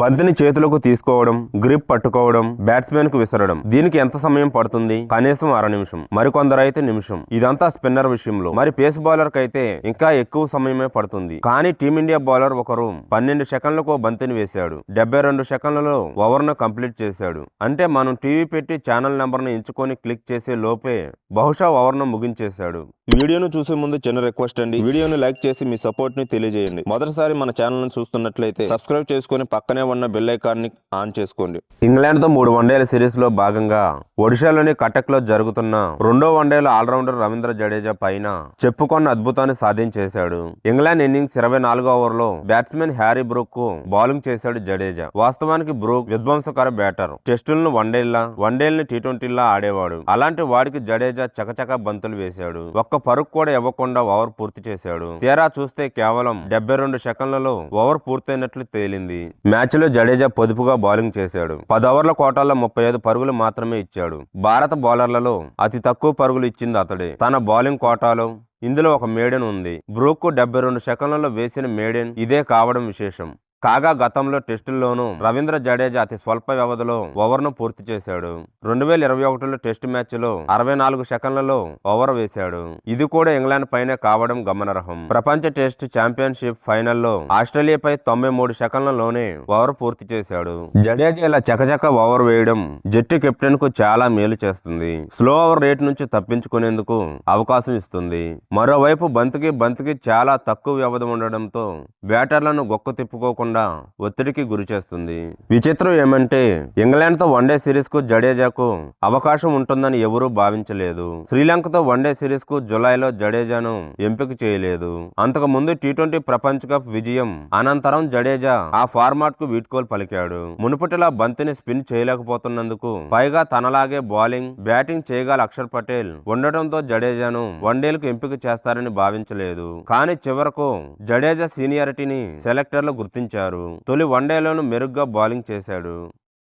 బంతిని చేతులకు తీసుకోవడం గ్రిప్ పట్టుకోవడం బ్యాట్స్మెన్కు విసరడం. దీనికి ఎంత సమయం పడుతుంది? కనీసం అర నిమిషం. మరికొందరైతే నిమిషం. ఇదంతా స్పిన్నర్ విషయంలో. మరి పేస్ బౌలర్ కైతే ఇంకా ఎక్కువ సమయమే పడుతుంది. కానీ టీమిండియా బౌలర్ ఒకరు పన్నెండు సెకండ్లకు బంతిని వేశాడు. డెబ్బై రెండు సెకండ్లలో ఓవర్ను కంప్లీట్ చేశాడు. అంటే మనం టీవీ పెట్టి ఛానల్ నెంబర్ను ఎంచుకొని క్లిక్ చేసే లోపే బహుశా ఓవర్ను ముగించేశాడు. వీడియోను చూసే ముందు చిన్న రిక్వెస్ట్ అండి. వీడియోను లైక్ చేసి మీ సపోర్ట్ని తెలియజేయండి. మొదటిసారి మన ఛానల్ను చూస్తున్నట్లయితే సబ్స్క్రైబ్ చేసుకుని పక్కనే ఉన్న బెల్ ఐకాన్ని ఆన్ చేసుకోండి. ఇంగ్లాండ్తో మూడు వన్డేల సిరీస్లో భాగంగా ఒడిశాలోని కటక్లో జరుగుతున్న రెండో వన్డేలో ఆల్రౌండర్ రవీంద్ర జడేజా పైన చెప్పుకొన్న అద్భుతాన్ని సాధించేశాడు ఇంగ్లాండ్ ఇన్నింగ్స్ ఇరవై నాలుగో ఓవర్లో బ్యాట్స్మెన్ హ్యారీ బ్రూక్కు బౌలింగ్ చేశాడు జడేజా. వాస్తవానికి బ్రూక్ విధ్వంసకర బ్యాటర్. టెస్టులను వన్డేల్లా వన్డేల్ని టీ ట్వంటీలా ఆడేవాడు. అలాంటి వాడికి జడేజా చకచక బంతులు వేశాడు. ఒక్క పరుగు కూడా ఇవ్వకుండా ఓవర్ పూర్తి చేశాడు. తీరా చూస్తే కేవలం డెబ్బై రెండు సెకండ్లలో ఓవర్ పూర్తయినట్లు తేలింది. మ్యాచ్లో జడేజా పొదుపుగా బౌలింగ్ చేశాడు. పది ఓవర్ల కోటాల్లో ముప్పై ఐదు పరుగులు మాత్రమే ఇచ్చాడు. భారత బౌలర్లలో అతి తక్కువ పరుగులు ఇచ్చింది అతడే. తన బౌలింగ్ కోటాలో ఇందులో ఒక మేడెన్ ఉంది. బ్రూక్ డెబ్బై రెండు సెకండ్లలో వేసిన మేడెన్ ఇదే కావడం విశేషం. కాగా గతంలో టెస్టుల్లోనూ రవీంద్ర జడేజా అతి స్వల్ప వ్యవధిలో ఓవర్ను పూర్తి చేశాడు. రెండు వేల ఇరవై ఒకటిలో టెస్ట్ మ్యాచ్లో అరవై నాలుగు సెకండ్లలో ఓవర్ వేశాడు. ఇది కూడా ఇంగ్లాండ్ పైనే కావడం గమనార్హం. ప్రపంచ టెస్ట్ ఛాంపియన్షిప్ ఫైనల్లో ఆస్ట్రేలియాపై తొంభై మూడు సెకండ్లలోనే ఓవర్ పూర్తి చేశాడు. జడేజా ఇలా చకచక ఓవర్ వేయడం జట్టు కెప్టెన్కు చాలా మేలు చేస్తుంది. స్లో ఓవర్ రేట్ నుంచి తప్పించుకునేందుకు అవకాశం ఇస్తుంది. మరోవైపు బంతికి బంతికి చాలా తక్కువ వ్యవధి ఉండడంతో బ్యాటర్లను గొక్క తిప్పుకోకుండా ఒత్తిడికి గురి చేస్తుంది. విచిత్రం ఏమంటే ఇంగ్లాండ్తో వన్డే సిరీస్కు జడేజాకు అవకాశం ఉంటుందని ఎవరూ భావించలేదు. శ్రీలంకతో వన్డే సిరీస్కు జులైలో జడేజాను ఎంపిక చేయలేదు. అంతకు ముందు టీ ట్వంటీ ప్రపంచ కప్ విజయం అనంతరం జడేజా ఆ ఫార్మాట్కు వీడ్కోలు పలికాడు. మునుపటిలా బంతిని స్పిన్ చేయలేకపోతున్నందుకు పైగా తనలాగే బౌలింగ్ బ్యాటింగ్ చేయగల అక్షర్ పటేల్ ఉండటంతో జడేజాను వన్డేలకు ఎంపిక చేస్తారని భావించలేదు. కానీ చివరకు జడేజా సీనియారిటీని సెలెక్టర్లు గుర్తించారు. తొలి వన్డేలోనూ మెరుగ్గా బౌలింగ్ చేశాడు.